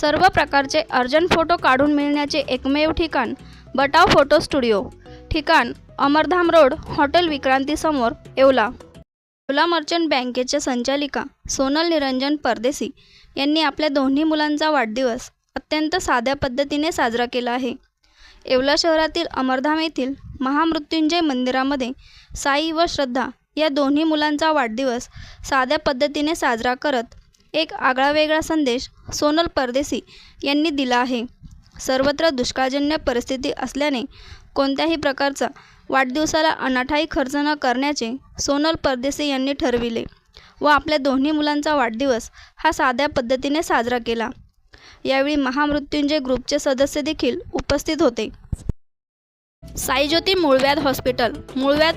सर्व प्रकारचे urgent photo काढून मिळण्याचे एकमेव ठिकाण बटाव फोटो स्टुडिओ. ठिकाण अमरधाम रोड हॉटेल विक्रांतीसमोर येवला. येवला मर्चंट बँकेच्या संचालिका सोनल निरंजन परदेसी यांनी आपल्या दोन्ही मुलांचा वाढदिवस अत्यंत साध्या पद्धतीने साजरा केला आहे. येवला शहरातील अमरधाम येथील महामृत्युंजय मंदिरामध्ये साई व श्रद्धा या दोन्ही मुलांचा वाढदिवस साध्या पद्धतीने साजरा करत एक आगळावेगळा संदेश सोनल परदेसी यांनी दिला आहे. सर्वत्र दुष्काळजन्य परिस्थिती असल्याने कोणत्याही प्रकारचा वाढदिवसाला अनाठाई खर्च न करण्याचे सोनल परदेसी यांनी ठरविले व आपल्या दोन्ही मुलांचा वाढदिवस हा साध्या पद्धतीने साजरा केला. यावेळी महामृत्युंजय ग्रुपचे सदस्य देखील उपस्थित होते. साईज्योती मूळव्याध हॉस्पिटल मूळव्याध